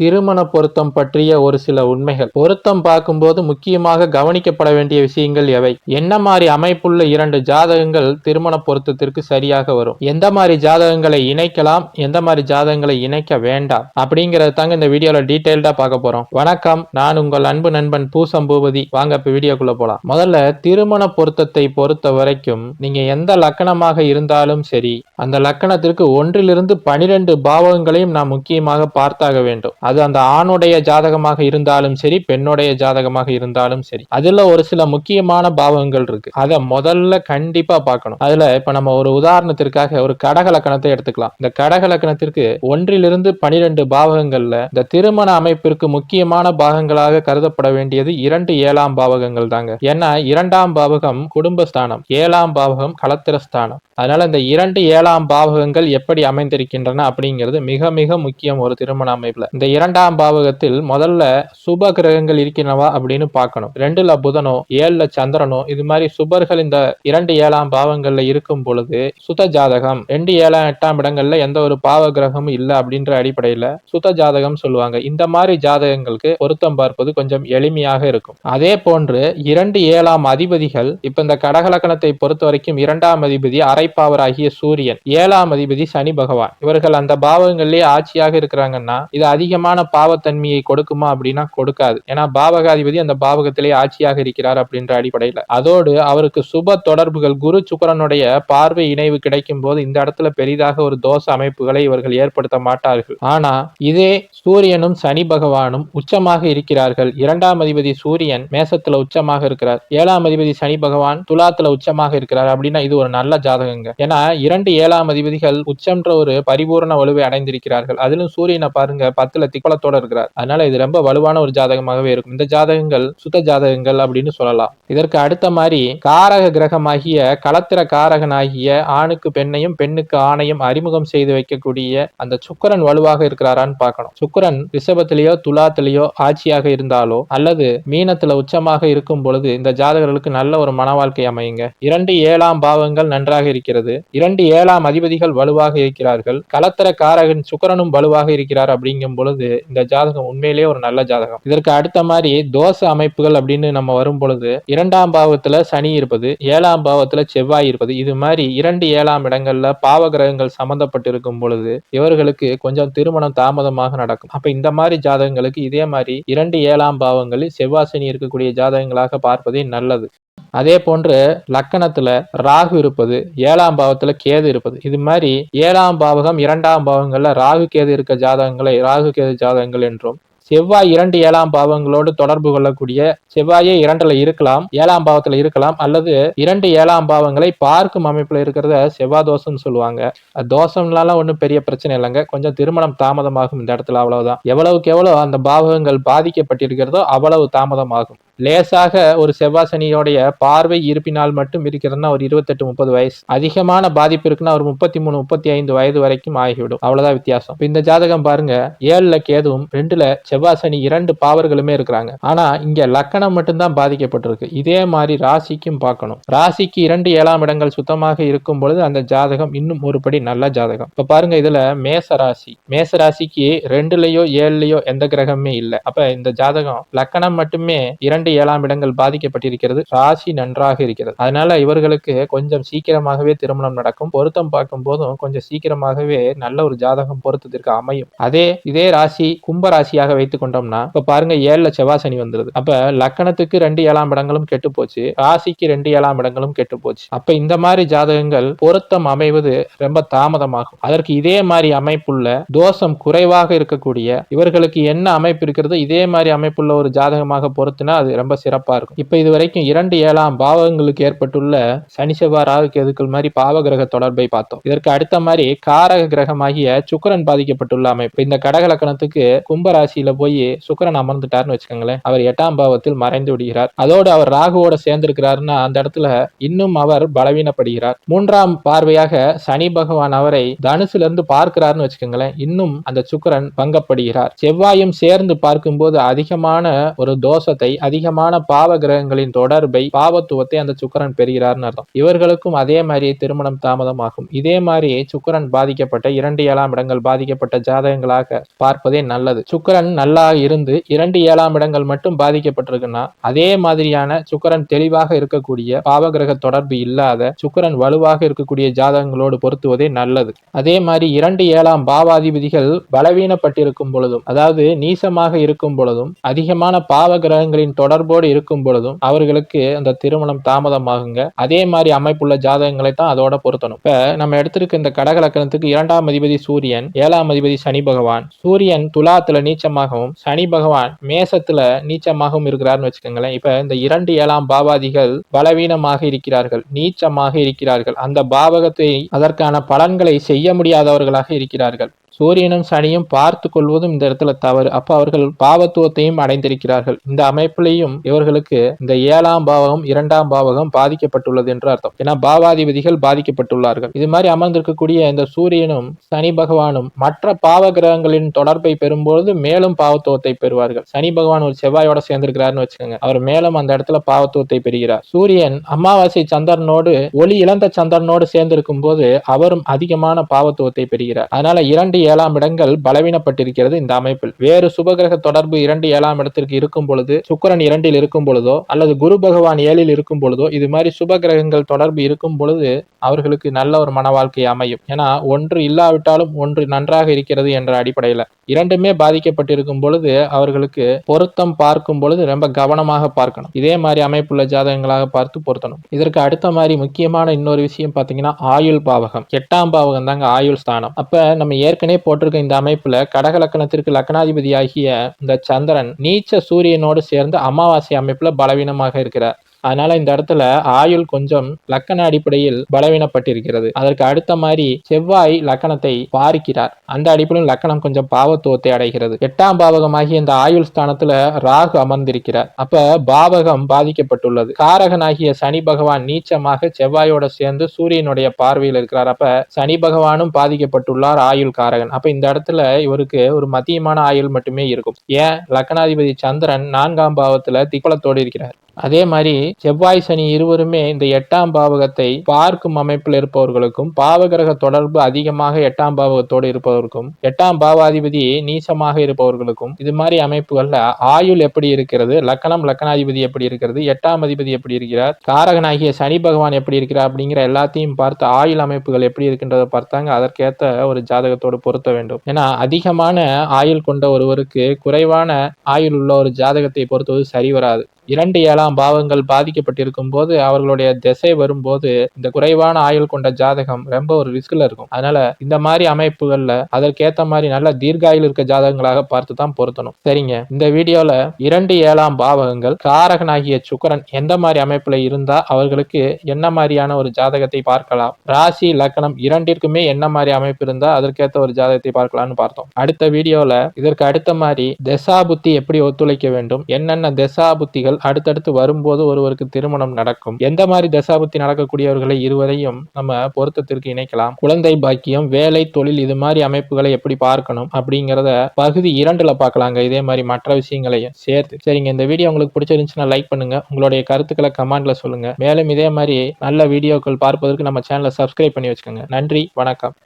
திருமண பொருத்தம் பற்றிய ஒரு சில உண்மைகள். பொருத்தம் பார்க்கும்போது முக்கியமாக கவனிக்கப்பட வேண்டிய விஷயங்கள் எவை? என்ன மாதிரி அமைப்புள்ள இரண்டு ஜாதகங்கள் திருமண பொருத்தத்திற்கு சரியாக வரும்? எந்த மாதிரி ஜாதகங்களை இணைக்கலாம்? எந்த மாதிரி ஜாதகங்களை இணைக்க வேண்டாம்? அப்படிங்கறது தாங்க இந்த வீடியோல டீட்டெயில்டா பார்க்க போறோம். வணக்கம். நான் உங்கள் அன்பு நண்பன் பூசம் பூபதி. வாங்க இப்ப வீடியோக்குள்ள போலாம். முதல்ல திருமண பொருத்தத்தை பொறுத்த வரைக்கும் நீங்க எந்த லக்கணமாக இருந்தாலும் சரி அந்த லக்கணத்திற்கு ஒன்றிலிருந்து பனிரெண்டு பாவகங்களையும் நாம் முக்கியமாக பார்த்தாக வேண்டும். அது அந்த ஆணுடைய ஜாதகமாக இருந்தாலும் சரி பெண்ணுடைய ஜாதகமாக இருந்தாலும் சரி. அதுல ஒரு சில முக்கியமான பாவகங்கள் இருக்கு. அதை முதல்ல கண்டிப்பா பார்க்கணும். அதுல இப்ப நம்ம ஒரு உதாரணத்திற்காக ஒரு கடக லக்கணத்தை எடுத்துக்கலாம். இந்த கடக லக்கணத்திற்கு ஒன்றிலிருந்து பனிரெண்டு பாவகங்கள்ல இந்த திருமண அமைப்பிற்கு முக்கியமான பாகங்களாக கருதப்பட வேண்டியது இரண்டு ஏழாம் பாவகங்கள் தாங்க. ஏன்னா இரண்டாம் பாவகம் குடும்பஸ்தானம் ஏழாம் பாவகம் கலத்திரஸ்தானம். அதனால இந்த இரண்டு ஏழாம் பாவகங்கள் எப்படி அமைந்திருக்கின்றன அப்படிங்கிறது மிக மிக முக்கியம் ஒரு திருமண அமைப்புல. இந்த இரண்டாம் பாவகத்தில் முதல்ல சுப கிரகங்கள் இருக்கின்றனவா அப்படின்னு பார்க்கணும். ரெண்டுல புதனோ ஏழுல சந்திரனோ இது மாதிரி சுபர்கள் இந்த இரண்டு ஏழாம் பாவங்கள்ல இருக்கும் பொழுது சுத ஜாதகம் ரெண்டு ஏழாம் எட்டாம் இடங்கள்ல எந்த ஒரு பாவ கிரகமும் இல்லை அப்படின்ற அடிப்படையில சுத ஜாதகம் சொல்லுவாங்க. இந்த மாதிரி ஜாதகங்களுக்கு பொருத்தம் பார்ப்பது கொஞ்சம் எளிமையாக இருக்கும். அதே போன்று இரண்டு ஏழாம் அதிபதிகள் இப்ப இந்த கடகலக்கணத்தை பொறுத்த வரைக்கும் இரண்டாம் அதிபதி அரைப்பாவராகிய சூரியன் ஏழாம் அதிபதி சனி பகவான். இவர்கள் அந்த பாவகங்களிலே ஆட்சியாக இருக்கிறாங்கன்னா இது அதிகமான பாவத்தன்மையை கொடுக்குமா அப்படின்னா கொடுக்காது. ஏன்னா பாவகாதிபதி அந்த பாவகத்திலே ஆட்சியாக இருக்கிறார் அப்படின்ற அடிப்படையில. அதோடு அவருக்கு சுப தொடர்புகள் குரு சுக்கரனுடைய பார்வை இணைவு கிடைக்கும் போது இந்த இடத்துல பெரிதாக ஒரு தோஷ அமைப்புகளை இவர்கள் ஏற்படுத்த மாட்டார்கள். ஆனா இதே சூரியனும் சனி பகவானும் உச்சமாக இருக்கிறார்கள். இரண்டாம் அதிபதி சூரியன் மேசத்துல உச்சமாக இருக்கிறார். ஏழாம் அதிபதி சனி பகவான் துலாத்துல உச்சமாக இருக்கிறார் அப்படின்னா இது ஒரு நல்ல ஜாதகங்க. ஏன்னா இரண்டு ஏழாம் அதிபதிகள் உச்சம்ன்ற ஒரு பரிபூர்ண வலுவை அடைந்திருக்கிறார்கள். அதிலும் சூரியனை பாருங்க பத்துல திக்கலத்தோட இருக்கிறார். அதனால இது ரொம்ப வலுவான ஒரு ஜாதகமாகவே இருக்கும். இந்த ஜாதகங்கள் சுத்த ஜாதகங்கள் அப்படின்னு சொல்லலாம். இதற்கு அடுத்த மாதிரி காரக கிரகமாகிய களத்திர காரகனாகிய ஆணுக்கு பெண்ணையும் பெண்ணுக்கு ஆணையும் அறிமுகம் செய்து வைக்கக்கூடிய அந்த சுக்கரன் வலுவாக இருக்கிறாரான்னு பார்க்கணும். சுக்கரன் ரிஷபத்திலேயோ துலாத்திலேயோ ஆட்சியாக இருந்தாலோ அல்லது மீனத்துல உச்சமாக இருக்கும் பொழுது இந்த ஜாதகர்களுக்கு நல்ல ஒரு மன வாழ்க்கை அமையுங்க. இரண்டு ஏழாம் பாவங்கள் நன்றாக இருக்கிறது. இரண்டு ஏழாம் அதிபதிகள் வலுவாக இருக்கிறார்கள். களத்திர காரகன் சுக்கரனும் வலுவாக இருக்கிறார் அப்படிங்கும் பொழுது இந்த ஜாதகம் உண்மையிலேயே ஒரு நல்ல ஜாதகம். இதற்கு அடுத்த மாதிரி தோச அமைப்புகள் அப்படின்னு நம்ம வரும் பொழுது இரண்டாம் பாவத்துல சனி இருப்பது ஏழாம் பாவத்துல செவ்வாய் இருப்பது இது மாதிரி இரண்டு ஏழாம் இடங்கள்ல பாவ கிரகங்கள் சம்பந்தப்பட்டு இருக்கும் பொழுது இவர்களுக்கு கொஞ்சம் திருமணம் தாமதமாக நடக்கும். அப்ப இந்த மாதிரி ஜாதகங்களுக்கு இதே மாதிரி இரண்டு ஏழாம் பாவங்களில் செவ்வாய் சனி இருக்கக்கூடிய ஜாதகங்களாக பார்ப்பதே நல்லது. அதே போன்று லக்கணத்துல ராகு இருப்பது ஏழாம் பாவத்துல கேது இருப்பது. இது மாதிரி ஏழாம் பாவகம் இரண்டாம் பாவங்கள்ல ராகு கேது இருக்க ஜாதகங்களை ராகு கேது ஜாதகங்கள் என்றும் செவ்வாய் இரண்டு ஏழாம் பாவங்களோடு தொடர்பு கொள்ளக்கூடிய செவ்வாயே இரண்டுல இருக்கலாம் ஏழாம் பாவத்துல இருக்கலாம் அல்லது இரண்டு ஏழாம் பாவங்களை பார்க்கும் அமைப்புல இருக்கிறத செவ்வாய் தோஷம்னு சொல்லுவாங்க. அது தோஷம்னால ஒன்றும் பெரிய பிரச்சனை இல்லைங்க. கொஞ்சம் திருமணம் தாமதமாகும் இந்த இடத்துல அவ்வளவுதான். எவ்வளவுக்கு எவ்வளவு அந்த பாவகங்கள் பாதிக்கப்பட்டிருக்கிறதோ அவ்வளவு தாமதமாகும். லேசாக ஒரு செவ்வாய் சனியோடைய பார்வை இருப்பினால் மட்டும் இருக்கிறதுனா ஒரு இருபத்தெட்டு முப்பது வயசு. அதிகமான பாதிப்பு இருக்குன்னா ஒரு முப்பத்தி மூணு முப்பத்தி ஐந்து வயது வரைக்கும் ஆகிவிடும். அவ்வளவுதான் வித்தியாசம். இந்த ஜாதகம் பாருங்க ஏழுல கேதுவும் ரெண்டுல செவ்வாய் சனி இரண்டு பாவர்களுமே இருக்கிறாங்க. ஆனா இங்க லக்கணம் மட்டும்தான் பாதிக்கப்பட்டிருக்கு. இதே மாதிரி ராசிக்கும் பார்க்கணும். ராசிக்கு இரண்டு ஏழாம் இடங்கள் சுத்தமாக இருக்கும் பொழுது அந்த ஜாதகம் இன்னும் ஒருபடி நல்ல ஜாதகம். இப்ப பாருங்க இதுல மேச ராசி. மேச ராசிக்கு ரெண்டுலயோ ஏழுலயோ எந்த கிரகமே இல்லை. அப்ப இந்த ஜாதகம் லக்கணம் மட்டுமே இரண்டு ஏழாம் இடங்கள் பாதிக்கப்பட்டிருக்கிறது. ராசி நன்றாக இருக்கிறது. அதனால இவர்களுக்கு கொஞ்சம் சீக்கிரமாகவே திருமணம் நடக்கும். பொருத்தம் பார்க்கும் போதும் கொஞ்சம் சீக்கிரமாகவே நல்ல ஒரு ஜாதகம் பொருத்தத்திற்கு அமையும். அதே இதே ராசி கும்ப ராசியாக வைத்துக் கொண்டோம்னா இப்ப பாருங்க ஏழுல செவ்வாய் சனி வந்துருது. அப்ப லக்கணத்துக்கு ரெண்டு ஏழாம் இடங்களும் கெட்டு போச்சு ராசிக்கு ரெண்டு ஏழாம் இடங்களும் கெட்டு போச்சு அப்ப இந்த மாதிரி ஜாதகங்கள் பொருத்தம் அமைவது ரொம்ப தாமதமாகும். அதற்கு இதே மாதிரி அமைப்புள்ள தோஷம் குறைவாக இருக்கக்கூடிய இவர்களுக்கு என்ன அமைப்பு இருக்கிறதோ இதே மாதிரி அமைப்புள்ள ஒரு ஜாதகமாக பொருத்தினா அது ரொம்ப சிறப்பாக இருக்கும். இப்போ இது வரைக்கும் இரண்டு ஏழாம் பாவகங்களுக்கு ஏற்பட்டுள்ள சனி செவ்வாய் ராகு கேதுக்கள் மாதிரி பாவ கிரக தொடர்பை பார்த்தோம். இதற்கு அடுத்த மாதிரி காரக கிரகமாகிய சுக்கரன் பாதிக்கப்பட்டுள்ள அமைப்பு. இந்த கடக லக்கணத்துக்கு கும்ப போய் சுக்கரன் அமர்ந்துட்டாருன்னு வச்சுக்கோங்களேன் அவர் எட்டாம் பாவத்தில் மறைந்து விடுகிறார். அதோடு அவர் ராகுவோட சேர்ந்திருக்கிறாருன்னா அந்த இடத்துல இன்னும் அவர் பலவீனப்படுகிறார். மூன்றாம் பார்வையாக சனி பகவான் அவரை தனுசுல இருந்து பார்க்கிறாருன்னு வச்சுக்கோங்களேன் இன்னும் அந்த சுக்கரன் பங்கப்படுகிறார். செவ்வாயும் சேர்ந்து பார்க்கும்போது அதிகமான ஒரு தோஷத்தை அதிக அதிகமான பாவ கிரகங்களின் தொடர்பை பாவத்துவத்தை அந்த சுக்கரன் பெறுகிறார்னு அர்த்தம். இவர்களுக்கும் அதே மாதிரியே திருமணம் தாமதமாகும். இதே மாதிரியே சுக்கரன் பாதிக்கப்பட்ட இரண்டு ஏழாம் இடங்கள் பாதிக்கப்பட்ட ஜாதகங்களாக பார்ப்பதே நல்லது. சுக்கரன் நல்லா இருந்து இரண்டு ஏழாம் இடங்கள் மட்டும் பாதிக்கப்பட்டிருக்குன்னா அதே மாதிரியான சுக்கரன் தெளிவாக இருக்கக்கூடிய பாவகிரக தொடர்பு இல்லாத சுக்கரன் வலுவாக இருக்கக்கூடிய ஜாதகங்களோடு பொருத்துவதே நல்லது. அதே மாதிரி இரண்டு ஏழாம் பாவாதிபதிகள் பலவீனப்பட்டிருக்கும் பொழுதும் அதாவது நீசமாக இருக்கும் பொழுதும் அதிகமான பாவ கிரகங்களின் தொடர்போடு இருக்கும் பொழுதும் அவர்களுக்கு அந்த திருமணம் தாமதமாகுங்க. அதே மாதிரி அமைப்புள்ள ஜாதகங்களை தான் அதோட பொருத்தணும். இப்ப நம்ம எடுத்திருக்க இந்த கடக லக்கணத்துக்கு இரண்டாம் அதிபதி சூரியன் ஏழாம் அதிபதி சனி பகவான். சூரியன் துலாத்துல நீச்சமாகவும் சனி பகவான் மேசத்துல நீச்சமாகவும் இருக்கிறார்னு வச்சுக்கோங்களேன். இப்ப இந்த இரண்டு ஏழாம் பாவாதிகள் பலவீனமாக இருக்கிறார்கள் நீச்சமாக இருக்கிறார்கள். அந்த பாவகத்தை அதற்கான பலன்களை செய்ய முடியாதவர்களாக இருக்கிறார்கள். சூரியனும் சனியும் பார்த்து கொள்வதும் இந்த இடத்துல தவறு. அப்போ அவர்கள் பாவத்துவத்தையும் அடைந்திருக்கிறார்கள். இந்த அமைப்பிலையும் இவர்களுக்கு இந்த ஏழாம் பாவகம் இரண்டாம் பாவகம் பாதிக்கப்பட்டுள்ளது என்று அர்த்தம். ஏன்னா பாவாதிபதிகள் பாதிக்கப்பட்டுள்ளார்கள். இது மாதிரி அமர்ந்திருக்கக்கூடிய இந்த சூரியனும் சனி பகவானும் மற்ற பாவ கிரகங்களின் தொடர்பை பெறும்பொழுது மேலும் பாவத்துவத்தை பெறுவார்கள். சனி பகவான் ஒரு செவ்வாயோட சேர்ந்திருக்கிறார்னு வச்சுக்கோங்க. அவர் மேலும் அந்த இடத்துல பாவத்துவத்தை பெறுகிறார். சூரியன் அமாவாசை சந்திரனோடு ஒளி இழந்த சந்திரனோடு சேர்ந்திருக்கும் போது அவரும் அதிகமான பாவத்துவத்தை பெறுகிறார். அதனால இரண்டு ஏழாம் இடங்கள் பலவீனப்பட்டிருக்கிறது இந்த அமைப்பில். வேறு சுபகிரக தொடர்பு இரண்டு ஏழாம் இடத்திற்கு இருக்கும் பொழுது சுக்கரன் இரண்டில் இருக்கும் பொழுதோ அல்லது குரு பகவான் ஏழில் இருக்கும் பொழுதோ இது மாதிரி சுப கிரகங்கள் தொடர்பு இருக்கும் பொழுது அவர்களுக்கு நல்ல ஒரு மன வாழ்க்கை அமையும். ஏன்னா ஒன்று இல்லாவிட்டாலும் ஒன்று நன்றாக இருக்கிறது என்ற அடிப்படையில். இரண்டுமே பாதிக்கப்பட்டிருக்கும் பொழுது அவர்களுக்கு பொருத்தம் பார்க்கும் பொழுது ரொம்ப கவனமாக பார்க்கணும். இதே மாதிரி அமைப்புள்ள ஜாதகங்களாக பார்த்து பொருத்தணும். இதற்கு அடுத்த மாதிரி முக்கியமான இன்னொரு விஷயம் பார்த்தீங்கன்னா ஆயுள் பாவகம். எட்டாம் பாவகம் தாங்க ஆயுள் ஸ்தானம். அப்ப நம்ம ஏற்கனவே போட்டிருக்க இந்த அமைப்புல கடக லக்கணத்திற்கு இந்த சந்திரன் நீச்ச சூரியனோடு சேர்ந்து அமாவாசை அமைப்புல பலவீனமாக இருக்கிறார். அதனால இந்த இடத்துல ஆயுள் கொஞ்சம் லக்கண அடிப்படையில் பலவீனப்பட்டிருக்கிறது. அதற்கு அடுத்த மாதிரி செவ்வாய் லக்கணத்தை பாரிக்கிறார். அந்த அடிப்படையில் லக்கணம் கொஞ்சம் பாவத்துவத்தை அடைகிறது. எட்டாம் பாவகமாகி இந்த ஆயுள் ஸ்தானத்துல ராகு அமர்ந்திருக்கிறார். அப்ப பாவகம் பாதிக்கப்பட்டுள்ளது. காரகனாகிய சனி பகவான் நீச்சமாக செவ்வாயோட சேர்ந்து சூரியனுடைய பார்வையில் இருக்கிறார். அப்ப சனி பகவானும் பாதிக்கப்பட்டுள்ளார் ஆயுள் காரகன். அப்ப இந்த இடத்துல இவருக்கு ஒரு மத்தியமான ஆயுள் மட்டுமே இருக்கும். ஏன்? லக்கணாதிபதி சந்திரன் நான்காம் பாவத்துல திக்குளத்தோடு இருக்கிறார். அதே மாதிரி செவ்வாய் சனி இருவருமே இந்த எட்டாம் பாவகத்தை பார்க்கும் அமைப்பில் இருப்பவர்களுக்கும் பாவகிரக தொடர்பு அதிகமாக எட்டாம் பாவகத்தோடு இருப்பவருக்கும் எட்டாம் பாவாதிபதி நீசமாக இருப்பவர்களுக்கும் இது மாதிரி அமைப்புகள்ல ஆயுள் எப்படி இருக்கிறது லக்கணம் லக்கணாதிபதி எப்படி இருக்கிறது எட்டாம் அதிபதி எப்படி இருக்கிறார் காரகனாகிய சனி பகவான் எப்படி இருக்கிறார் அப்படிங்கிற எல்லாத்தையும் பார்த்து ஆயுள் அமைப்புகள் எப்படி இருக்கின்றதை பார்த்தாங்க. அதற்கேற்ற ஒரு ஜாதகத்தோடு பொருத்த வேண்டும். ஏன்னா அதிகமான ஆயுள் கொண்ட ஒருவருக்கு குறைவான ஆயுள் உள்ள ஒரு ஜாதகத்தை பொறுத்துவது சரி வராது. இரண்டு ஏழாம் பாவங்கள் பாதிக்கப்பட்டிருக்கும் போது அவர்களுடைய திசை வரும்போது இந்த குறைவான ஆயுள் கொண்ட ஜாதகம் ரொம்ப ஒரு ரிஸ்க்ல இருக்கும். அதனால இந்த மாதிரி அமைப்புகள்ல அதற்கேத்த மாதிரி நல்ல தீர்காயில் இருக்க ஜாதகங்களாக பார்த்து தான் பொருத்தணும். சரிங்க. இந்த வீடியோல இரண்டு ஏழாம் பாவகங்கள் காரகனாகிய சுக்கரன் எந்த மாதிரி அமைப்புல இருந்தா அவர்களுக்கு என்ன மாதிரியான ஒரு ஜாதகத்தை பார்க்கலாம். ராசி லக்கணம் இரண்டிற்குமே என்ன மாதிரி அமைப்பு இருந்தா அதற்கேற்ற ஒரு ஜாதகத்தை பார்க்கலாம்னு பார்த்தோம். அடுத்த வீடியோல இதற்கு அடுத்த மாதிரி தசாபுத்தி எப்படி ஒத்துழைக்க வேண்டும் என்னென்ன தசாபுத்திகள் அடுத்தடுத்து வரும்போது ஒருவருக்கு திருமணம் நடக்கும். எந்த மாதிரி தசாபுத்தி நடக்கக்கூடியவர்களை இருவரையும் நம்ம பொருத்தத்திற்கு இணைக்கலாம். குழந்தை பாக்கியம் வேலை தொழில் இது மாதிரி அமைப்புகளை எப்படி பார்க்கணும் அப்படிங்கிறத பகுதி இரண்டுல பார்க்கலாங்க. இதே மாதிரி மற்ற விஷயங்களையும் சேர்த்து. சரிங்க இந்த வீடியோ உங்களுக்கு பிடிச்சிருந்துச்சுன்னா லைக் பண்ணுங்க. உங்களுடைய கருத்துக்களை கமெண்ட்ல சொல்லுங்க. மேலும் இதே மாதிரி நல்ல வீடியோக்கள் பார்ப்பதற்கு நம்ம சேனலை சப்ஸ்கிரைப் பண்ணி வச்சுக்கோங்க. நன்றி வணக்கம்.